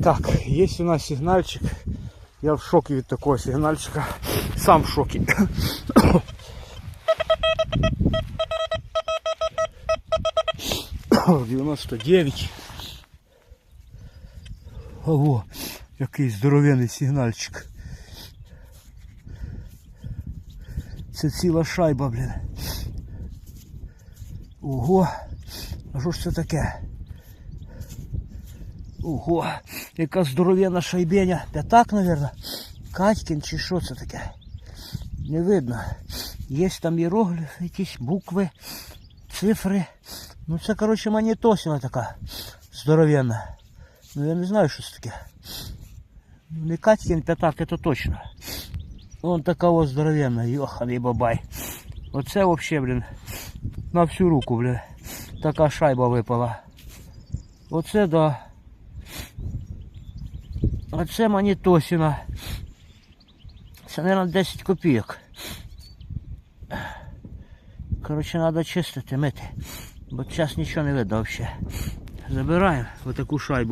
Так, есть у нас сигнальчик. Я в шоке від такого сигнальчика. Сам в шоке. Девяносто девять. Ого, який здоровенний сигнальчик. Це ціла шайба, блін. Ого. А що ж це таке? Ого, яка здоровенна шайбеня. П'ятак, мабуть. Катькін чи що це таке? Не видно. Є там іерогліф, якісь букви, цифри. Ну це, коротше, монетосина така здоровенна. Ну я не знаю, що це таке. Ну, Не Катькін п'ятак, це точно. Вон така ось здоровенна, йоханий бабай. Оце взагалі, блін, на всю руку, блін. Така шайба випала. Оце да. Оце монетосина. Це, мабуть, 10 копійок. Коротше, треба чистити, мити. Бо зараз нічого не видно взагалі. Забираємо отаку шайбу.